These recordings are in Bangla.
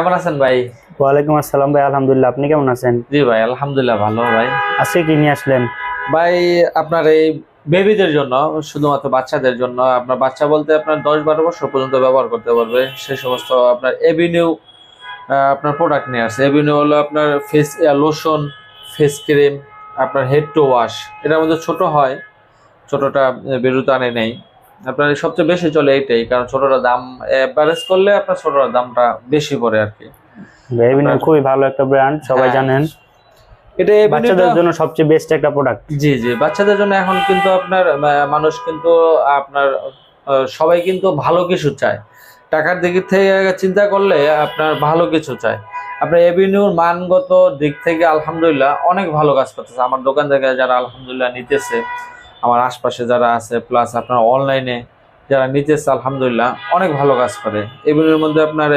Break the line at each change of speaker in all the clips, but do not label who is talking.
কেমন আছেন ভাই?
ওয়ালাইকুম আসসালাম ভাই আলহামদুলিল্লাহ আপনি কেমন আছেন?
জি ভাই আলহামদুলিল্লাহ ভালো ভাই।
আজকে কি নিয়ে আসলেন?
ভাই আপনার এই বেবিদের জন্য শুধুমাত্র বাচ্চাদের জন্য আপনার বাচ্চা বলতে আপনার দশ বারো বছর পর্যন্ত ব্যবহার করতে পারবে। সেই সমস্ত আপনার এভিনিউ আপনার প্রোডাক্ট নিয়ে আসে। এভিনিউ হলো আপনার ফেস লোশন ফেস ক্রিম আপনার হেড টু ওয়াশ এটার মধ্যে ছোট হয় ছোটটা বেরোতে আনে নেই। আপনার সবচেয়ে বেশি চলে এইটাই কারণ ছোটটা দাম অ্যাভারেজ করলে আপনার ছোটটার দামটা বেশি পড়ে আর কি।
বেবিনো খুবই ভালো একটা ব্র্যান্ড সবাই
হ্যাঁ।
জানেন।
এটা
বাচ্চাদের জন্য সবচেয়ে বেস্ট একটা প্রোডাক্ট
জি জি বাচ্চাদের জন্য এখন কিন্তু আপনার মানুষ কিন্তু আপনার সবাই কিন্তু ভালো কিছু চায়। টাকার দিক থেকে চিন্তা করলে আপনার ভালো কিছু চায়। আপনার এভিনিউর মানগত দিক থেকে আলহামদুলিল্লাহ অনেক ভালো কাজ করতেছে। আমার দোকান থেকে যারা আলহামদুলিল্লাহ নিতেছে আমার আশপাশে যারা আছে প্লাস আপনার অনলাইনে যারা নিতেছে, আলহামদুলিল্লাহ, অনেক ভালো কাজ করে। এভিনিউর মধ্যে আপনার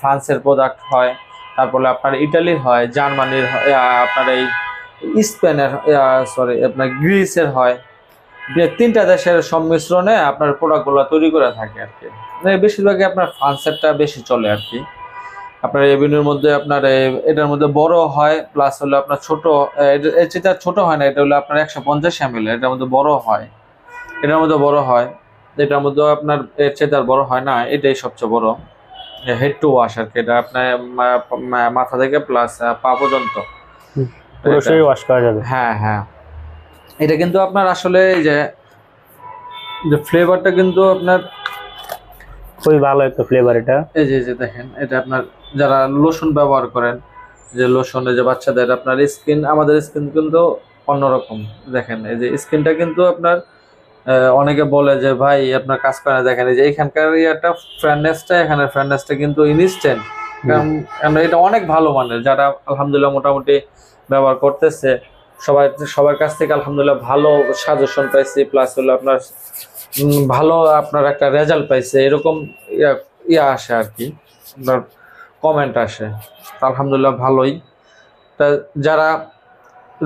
ফ্রান্সের প্রোডাক্ট হয়, তারপরে আপনার ইটালির হয়, জার্মানির আপনার এই স্পেনের সরি আপনার গ্রিসের হয়। তিনটা দেশের সংমিশ্রণে আপনার প্রোডাক্টগুলো তৈরি করে থাকে আর কি। মানে বেশিরভাগই আপনার ফ্রান্সেরটা বেশি চলে আর কি। আপনার এভিনিউর মধ্যে আপনার এটার মধ্যে বড় হয় প্লাস হলো আপনার ছোট এর চেয়ে ছোট হয় না এটা হলো আপনার একশো পঞ্চাশ এমএল এটার মধ্যে বড় হয়। এটার মধ্যে বড় হয় এটার মধ্যে আপনার এর চেয়ে তার বড় হয় না এটাই সবচেয়ে বড়। হেড টু ওয়াশ আর কি এটা আপনার মাথা থেকে প্লাস পা পর্যন্ত।
পুরো ওয়াশ করা যাবে।
হ্যাঁ হ্যাঁ। এটা কিন্তু আপনার আসলে এই যে যে ফ্লেভারটা কিন্তু আপনার
খুবই ভালো একটা ফ্লেভার এটা।
এই যে যে দেখেন, এটা আপনার যারা লোশন ব্যবহার করেন, যে লোশনে যে বাচ্চাদের আপনার স্কিন আমাদের স্কিন কিন্তু অন্যরকম। দেখেন, এই যে স্কিনটা কিন্তু আপনার অনেকে বলে যে, ভাই, আপনার কাজ করে দেখেন, এই যে এখানকার ইয়াটা ফ্রেন্ডনেসটা এখানে ফ্রেন্ডনেসটা কিন্তু ইনস্ট্যান্ট কারণ এটা অনেক ভালো মানের, যারা আলহামদুলিল্লাহ মোটামুটি ব্যবহার করতেছে, সবাই, সবার কাছ থেকে আলহামদুলিল্লাহ ভালো সাজেশন পাইছি প্লাস হলো আপনার ভালো আপনার একটা রেজাল্ট পাইছে, এরকম ইয়া ইয়া আসে আর কি। আপনার কমেন্ট আসে। আলহামদুলিল্লাহ ভালোই। তা যারা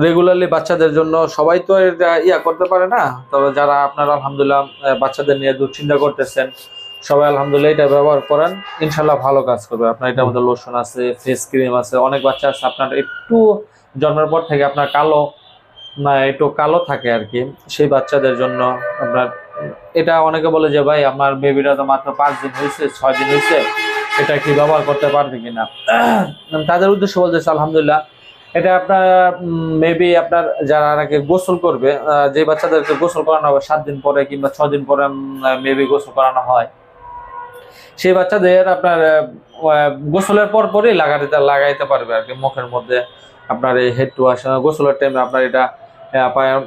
রেগুলারলি বাচ্চাদের জন্য, সবাই তো ইয়া করতে পারে না। তবে যারা আপনারা আলহামদুলিল্লাহ বাচ্চাদের নিয়ে দুশ্চিন্তা করতেছেন, সবাই আলহামদুলিল্লাহ এটা ব্যবহার করেন। ইনশাল্লাহ ভালো কাজ করবে। আপনার এটার মধ্যে লোশন আছে ফেস ক্রিম আছে, অনেক বাচ্চা আছে। আপনার একটু জন্মের পর থেকে আপনার কালো, না, একটু কালো থাকে আর কি। সেই বাচ্চাদের জন্য আপনার এটা অনেকে বলে যে, ভাই আমার বেবিটা তো মাত্র পাঁচ দিন হয়েছে, ছয় দিন হয়েছে, এটা কি ব্যবহার করতে পারবে কিনা? তাদের উদ্দেশ্য বলতেছে, আলহামদুলিল্লাহ, এটা আপনার মেবি আপনার যারা নাকি গোসল করবে যে বাচ্চাদেরকে গোসল করানো হবে সাত দিন পরে কিংবা ছ দিন পরে মেবি গোসল করানো হয়, সেই বাচ্চাদের আপনার গোসলের পর পরই লাগাতে, লাগাইতে পারবে আর কি মুখের মধ্যে আপনার এই হেড টু গোসলের টাইমে আপনার এটা পায়ের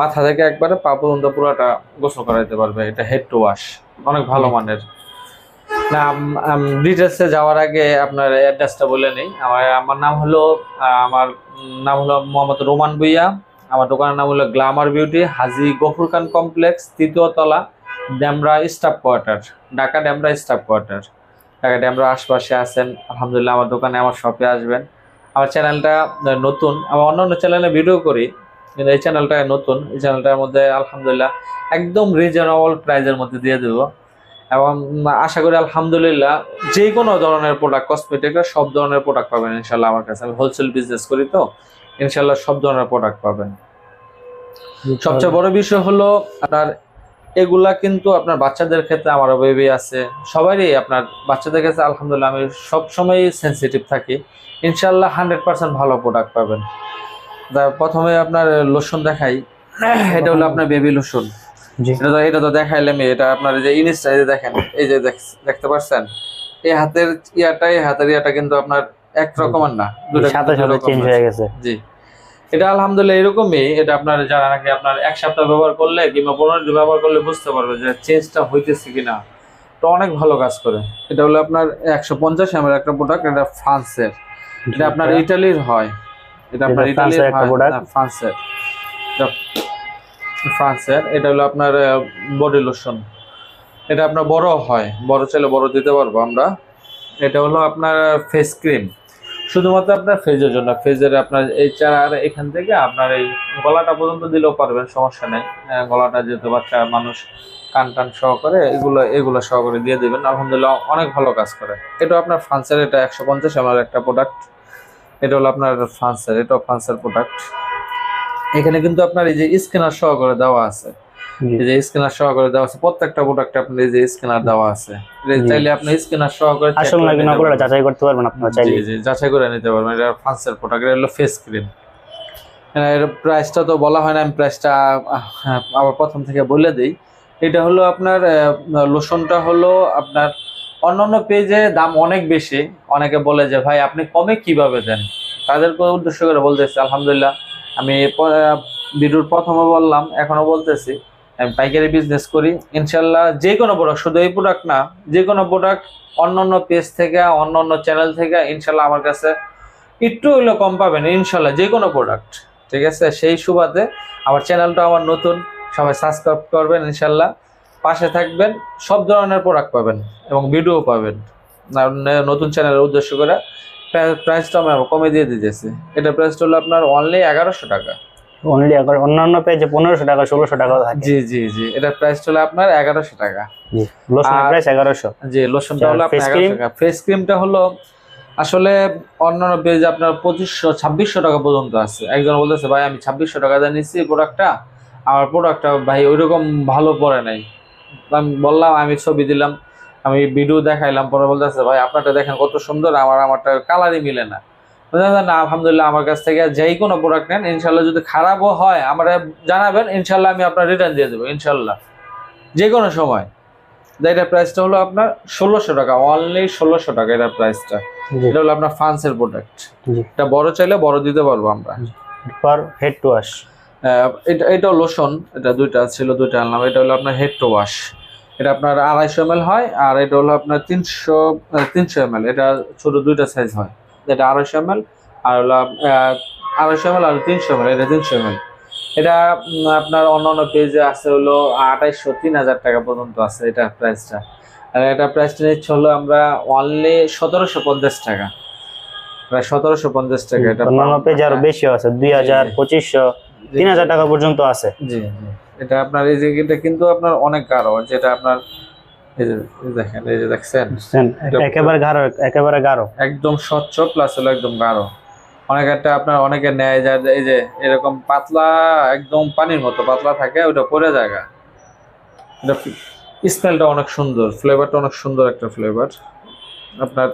মাথা থেকে একবারে পা পর্যন্ত পুরোটা গোসল করাইতে পারবে। এটা হেড টু ওয়াশ অনেক ভালো মানের। না ডিটেলসে যাওয়ার আগে আপনার অ্যাড্রেসটা বলে নেই। আমার আমার নাম হলো আমার নাম হলো মোহাম্মদ রোমান ভুইয়া। আমার দোকানের নাম হলো glamour beauty Haji Gafur Khan complex তৃতীয় তলা Demra staff quarter Dhaka Demra staff quarter. Dhaka Demra আশপাশে আছেন। আলহামদুলিল্লাহ আমার দোকানে আমার শপে আসবেন। আমার চ্যানেলটা নতুন। আমার অন্য অন্য চ্যানেলে ভিডিও করি। কিন্তু এই চ্যানেলটা নতুন এই চ্যানেলটার মধ্যে আলহামদুলিল্লাহ একদম রিজনেবল প্রাইজের মধ্যে দিয়ে দেবো। এবং আশা করি আলহামদুলিল্লাহ যে কোনো ধরনের প্রোডাক্ট কসমেটিকের সব ধরনের প্রোডাক্ট পাবেন ইনশাল্লাহ আমার কাছে। আমি হোলসেল বিজনেস করি তো ইনশাল্লাহ সব ধরনের প্রোডাক্ট পাবেন। সবচেয়ে বড় বিষয় হলো আপনার এগুলা কিন্তু আপনার বাচ্চাদের ক্ষেত্রে আমার বেবি আছে সবারই আপনার বাচ্চাদের ক্ষেত্রে আলহামদুলিল্লাহ আমি সবসময় সেন্সিটিভ থাকি। ইনশাল্লাহ হান্ড্রেড পার্সেন্ট ভালো প্রোডাক্ট পাবেন। প্রথমে আপনার লোশন দেখাই। এটা হলো আপনার বেবি লোশন। এটা তো এটা তো দেখাইলাম এটা আপনার এই যে ইনিসটা এই যে দেখেন। এই যে দেখতে পাচ্ছেন এই হাতের ইয়াটা এই হাতের ইয়াটা কিন্তু আপনার এক রকমের না দুটো
চেঞ্জ হয়ে গেছে।
জি। এটা আলহামদুলিল্লাহ এরকমই। এটা আপনার যারা নাকি আপনার এক সপ্তাহ ব্যবহার করলে কিংবা পনেরো দিন ব্যবহার করলে বুঝতে পারবে যে চেঞ্জটা হইতেছে কিনা। তো অনেক ভালো কাজ করে। এটা হলো আপনার একশো পঞ্চাশ এমএল একটা প্রোডাক্ট এটা ফ্রান্সের এটা আপনার ইটালির হয়। এটা আপনার
ফ্রান্সের একটা product?
ফ্রান্সের। এটা ফ্রান্সের এটা হলো আপনার বডি লোশন। এটা আপনার বড় হয় বড় চাইলে বড় দিতে পারব আমরা। এটা হলো আপনার ফেস ক্রিম। শুধুমাত্র আপনার ফেজের জন্য ফেজের আপনার এই চার এখান থেকে আপনার এই গলাটা পর্যন্ত দিলেও পারবেন সমস্যা নেই। গলাটা যেহেতু বাচ্চা মানুষ কান টান সহকারে এগুলো এগুলো সহকারে দিয়ে দেবেন। আলহামদুলিল্লাহ অনেক ভালো কাজ করে। এটা আপনার ফ্রান্সের এটা একশো পঞ্চাশ আমার একটা প্রোডাক্ট এটা হলো আপনার ফ্রান্সের এটাও ফ্রান্সের প্রোডাক্ট এখানে কিন্তু আপনার এই যে স্ক্যানার সহকারে দেওয়া আছে। এই যে স্ক্যানার সহকারে দেওয়া আছে প্রত্যেকটা প্রোডাক্টে আপনার এই যে স্ক্যানার দেওয়া আছে। চাইলে আপনি স্ক্যানার সহকারে
আসল নাকি নকল যাচাই করতে পারবেন আপনারা চাইলে।
জি জি যাচাই করে নিতে পারবেন। এটা ফ্রান্সের প্রোডাক্ট এটা হলো ফেস ক্রিম এর প্রাইসটা তো বলা হয় না আমি প্রাইসটা আবার প্রথম থেকে বলে দিই। এটা হলো আপনার লোশনটা হলো আপনার অন্যান্য পেজে দাম অনেক বেশি। অনেকে বলে যে, ভাই, আপনি কমে কীভাবে দেন? তাদেরকে উদ্দেশ্য করে বলতেছি, আলহামদুলিল্লাহ, আমি ভিডিওর প্রথমে বললাম, এখনও বলতেছি, আমি পাইকারি বিজনেস করি। ইনশাল্লাহ যে কোনো প্রোডাক্ট শুধু এই প্রোডাক্ট না, যে কোনো প্রোডাক্ট অন্যান্য পেজ থেকে, অন্যান্য চ্যানেল থেকে, ইনশাল্লাহ আমার কাছে একটু হইল কম পাবেন, ইনশাল্লাহ, যে কোনো প্রোডাক্ট ঠিক আছে? সেই সুবাদে আমার চ্যানেলটা আমার নতুন, সবাই সাবস্ক্রাইব করবেন, ইনশাল্লাহ। পাশে থাকবেন সব ধরনের প্রোডাক্ট পাবেন এবং ভিডিও পাবেন। নতুন চ্যানেলের উদ্দেশ্য করে প্রাইসটা আমি আবার কমে দিয়ে দিতেছি। এটা প্রাইসটা হলো আপনার অনলি এগারোশো টাকা।
অনলি অন্যান্য পেজে পনেরোশো টাকা ষোলোশো টাকা
জি জি জি এটা প্রাইসটা হলো আপনার এগারোশো টাকা।
জি প্রাইস এগারোশো।
যে লোশনটা হলো আপনার এগারোশো টাকা। ফেস ক্রিমটা হলো আসলে অন্যান্য পেজে আপনার পঁচিশশো ছাব্বিশশো টাকা পর্যন্ত আছে। একজন বলতেছে ভাই আমি ছাব্বিশশো টাকা দিয়ে নিচ্ছি প্রোডাক্টটা আমার প্রোডাক্টটা ভাই ওইরকম ভালো পড়ে নাই। আমি বললাম আমি ছবি দিলাম আমি ভিডিও দেখাইলাম পরে বলতেছে ভাই আপনারটা দেখেন কত সুন্দর আমার আমারটা কালারই মিলে না। না আলহামদুলিল্লাহ আমার কাছ থেকে যেই কোনো প্রোডাক্ট নেন ইনশাল্লাহ যদি খারাপও হয় আমার জানাবেন ইনশাল্লাহ আমি আপনার রিটার্ন দিয়ে দেবো ইনশাল্লাহ। যে কোনো সময়। তো এটার প্রাইসটা হলো আপনার ষোলোশো টাকা অনলি ষোলোশো টাকা এটার প্রাইসটা এটা হলো আপনার ফ্রান্সের প্রোডাক্ট এটা বড় চাইলে বড় দিতে পারব আমরা।
পার হেড টু
আহ, এটা এটাও লোশন এটা দুইটা ছিল দুইটা আনলাম। এটা হলো আপনার হেড টু ওয়াশ এটা আপনার আড়াইশো এম হয় আর এটা হলো আপনার তিনশো তিনশো এম এটা ছোট দুইটা সাইজ হয়। এটা আড়াইশো এম আর হলো আড়াইশো এম আর তিনশো এম এটা তিনশো এম এটা আপনার অন্যান্য পেজে আছে হলো আঠাইশশো তিন হাজার টাকা পর্যন্ত আছে এটা প্রাইসটা আর এটা প্রাইসটা নিচ্ছে হলো আমরা অনলি সতেরোশো পঞ্চাশ টাকা। প্রায় সতেরোশো পঞ্চাশ টাকা। এটা
অন্যান্য পেজে আরও বেশি আছে দুই হাজার। পঁচিশশো। তিন হাজার টাকা পর্যন্ত আছে।
জি জি। এটা আপনার এই যে এটা কিন্তু আপনার অনেক গাঢ় যেটা আপনার এই যে দেখেন এই যে দেখছেন?
একেবারে গাঢ় একেবারে গাঢ়।
একদম স্বচ্ছ প্লাস হলো একদম গাঢ়। অনেক একটা আপনার অনেকে নেয় এই যে এরকম পাতলা একদম পানির মতো পাতলা থাকে ওটা পরে জায়গা এটা স্মেলটা অনেক সুন্দর ফ্লেভারটা অনেক সুন্দর একটা ফ্লেভার আপনার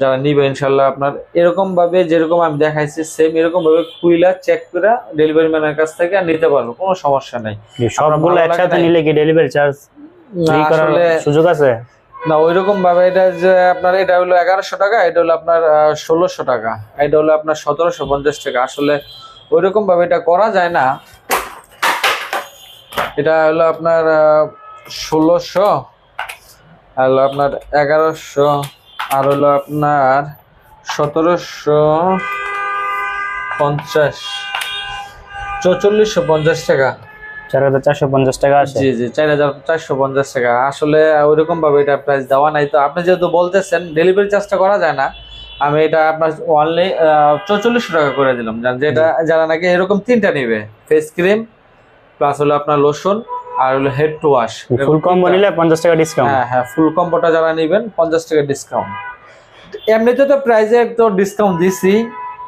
যারা নিবে ইনশাল্লাহ আপনার এরকম ভাবে যেরকম আমি দেখাইছি সেম এরকম ভাবে কুইলা চেক করে ডেলিভারি ম্যানের কাছ থেকে আর নিতে পারব কোনো সমস্যা নেই।
সবগুলো একসাথে নিলে কি ডেলিভারি চার্জ সুযোগ আছে?
না ওইরকম ভাবে এটা যে আপনার এটা হলো এগারোশো টাকা এটা হলো আপনার ষোলোশো টাকা এটা হলো আপনার সতেরোশো পঞ্চাশ টাকা। আসলে ওইরকম ভাবে এটা করা যায় না। এটা হলো আপনার ষোলোশো আর হলো আপনার এগারোশো আর হলো আপনার সতেরোশো পঞ্চাশ চৌচল্লিশশো পঞ্চাশ টাকা।
চার হাজার চারশো পঞ্চাশ টাকা আছে।
জি জি চার হাজার চারশো পঞ্চাশ টাকা। আসলে ওইরকম ভাবে এটা প্রাইস দেওয়া নাই। তো আপনি যেহেতু বলতেছেন ডেলিভারি চার্জটা করা যায় না আমি এটা আপনার অনলি চৌচল্লিশশো টাকা করে দিলাম। যেটা যারা নাকি এরকম তিনটা নিবে ফেস ক্রিম প্লাস হলো আপনার লোশন আর হলো head to wash
full combo নিলে পঞ্চাশ টাকা ডিসকাউন্ট
হ্যাঁ হ্যাঁ ফুল কম্বোটা যারা নেবেন পঞ্চাশ টাকা ডিসকাউন্ট এমনিতে তো প্রাইজে তো ডিসকাউন্ট দিছি।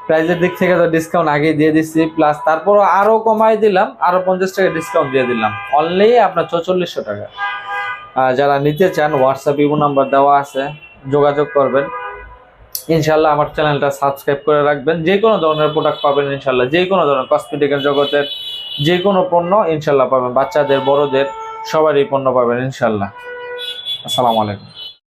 প্রাইজের দিক থেকে তো ডিসকাউন্ট আগে দিয়ে দিচ্ছি প্লাস তারপর আরও কমাই দিলাম আরও পঞ্চাশ টাকা ডিসকাউন্ট দিয়ে দিলাম। অনলি আপনার চৌচল্লিশশো টাকা। আর যারা নিতে চান হোয়াটসঅ্যাপ ইমো নাম্বার দেওয়া আছে যোগাযোগ করবেন। ইনশাল্লাহ আমার চ্যানেলটা সাবস্ক্রাইব করে রাখবেন। যে কোনো ধরনের প্রোডাক্ট পাবেন ইনশাল্লাহ যে কোনো ধরনের কসমেটিকের জগতের যে কোনো পণ্য ইনশাল্লাহ পাবেন। বাচ্চাদের বড়দের সবারই পণ্য পাবেন ইনশাল্লাহ। আসসালামু আলাইকুম।